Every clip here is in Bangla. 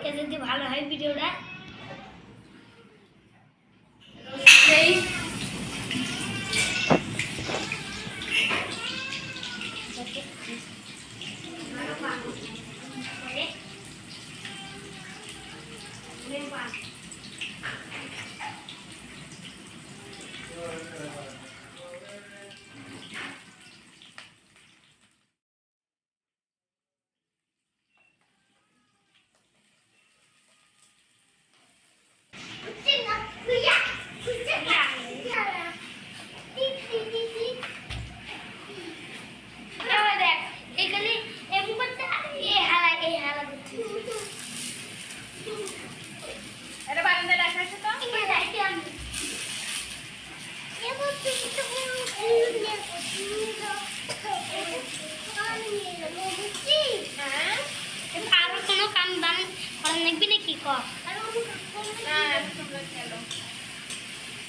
কে যদি ভালো হয় ভিডিওটা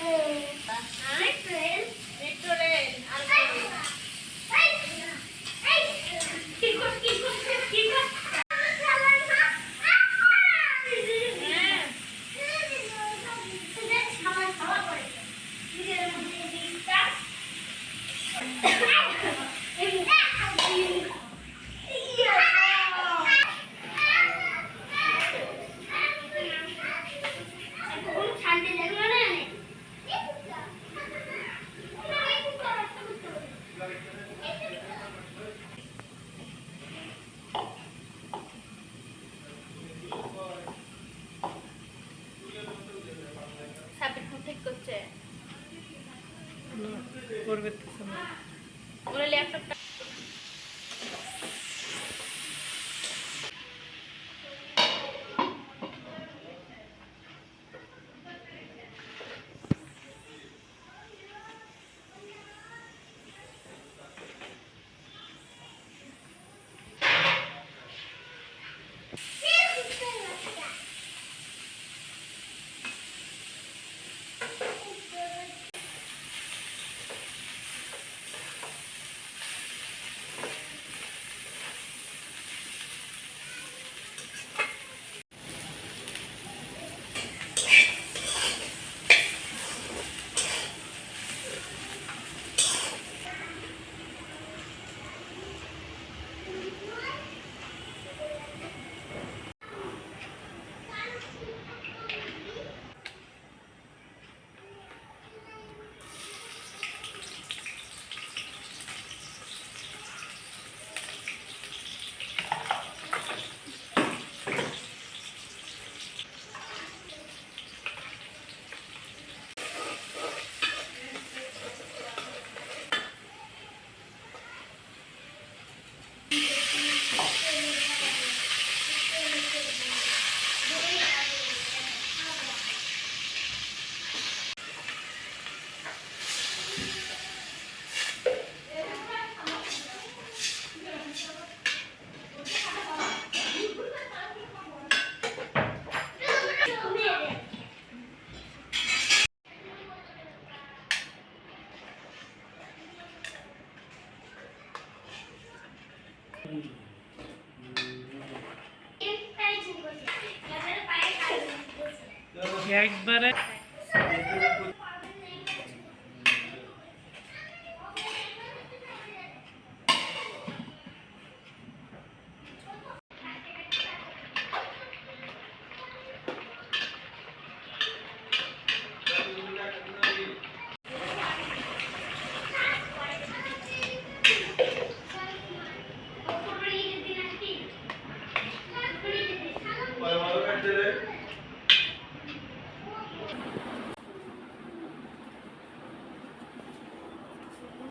Bye. Bye. করবে তো সামনে। ওরা ল্যাপটপটা একবারে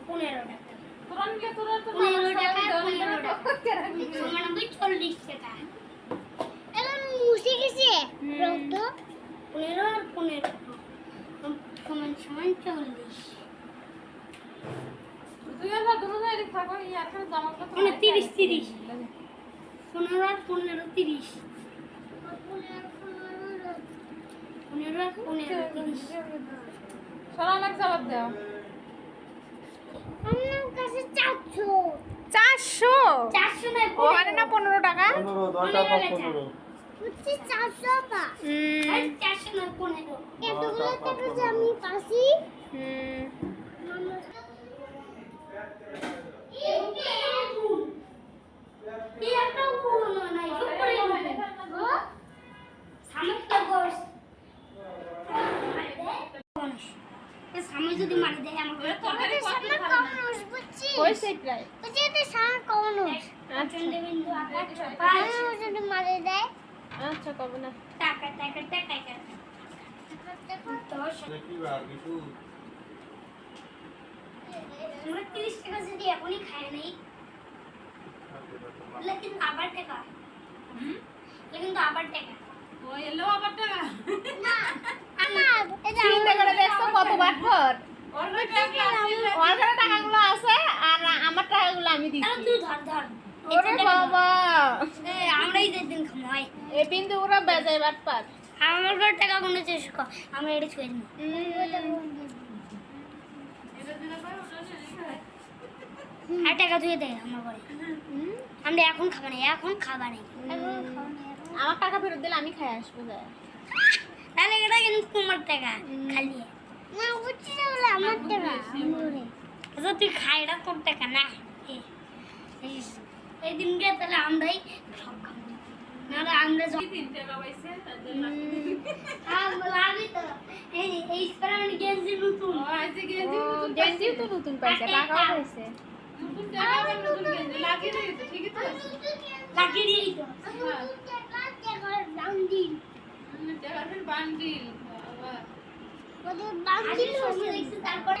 পনেরো টাকা তোরা নিলে তোরা তো পনেরো টাকা সবাই পনেরো দশ টাকা টাকা সমানব্বই চল্লিশ টাকা এখন মুছে পনেরো আর পনেরো। সমান সমান চল্লিশ। তুই আর দুটো এদিক থাকো ইয়ার করে জামা কাপড় মানে তিরিশ, তিরিশ। পনেরো আর পনেরো তিরিশ। পনেরো আর পনেরো তিরিশ। সরা লাখ জবাব দাও আমার কাছে চারশো। চারশো? চারশো নয় ও না পনেরো টাকা? পনেরো দশ টাকা। পনেরো। হচ্ছে চারশো বা চারশো না পনেরো এতগুলো টাকা আমি পাসি সামনে যদি মারি দেয় আমাকে সামনে কত কম ভালো রস বুঝছিস বুঝছি তো সামনে কম রস চন্দ্রবিন্দু আকার ছপাই যদি মারি দেয়। আচ্ছা কবে না। টাকা টাকা টাকা আমরা টাকাগুলো আছে আর টাকাগুলো আমি দিচ্ছি। ধর ধর। ওরে বাবা। এ, আমরাই যে দিন খামাই এ বিন্দু ওরা বেজায় বাটপার আমার ঘর টাকা কোনো চেষ কর আমরা এটা ছুঁয়ে দিলে আর টাকা ধুয়ে দেয় আমার ঘরে। আমরা এখন খাব না এখন খাবা নেই। আমার টাকা ফেরত দিলে আমি খাই আসব তাহলে এটা কিন্তু তোমার টাকা খালি। না বুঝছি না বলে আমার টাকা। আচ্ছা তুই খাই এটা তোর টাকা না। এই- দিনকে তাহলে আমরাই সব খাব। নাহলে আমরা তো এই এই স্প্রাউন গেঞ্জি নতুন। আজকে গেঞ্জি নতুন গেঞ্জিও তো নতুন পাইছে টাকাও পাইছে। নতুন টাকা নতুন গেঞ্জি। লাগিয়ে দিয়েছে ঠিকই তো লাগিয়ে দিই তো। বান্ডিল হুম, টাকার ফের বান্ডিল বান্ডিল তারপরে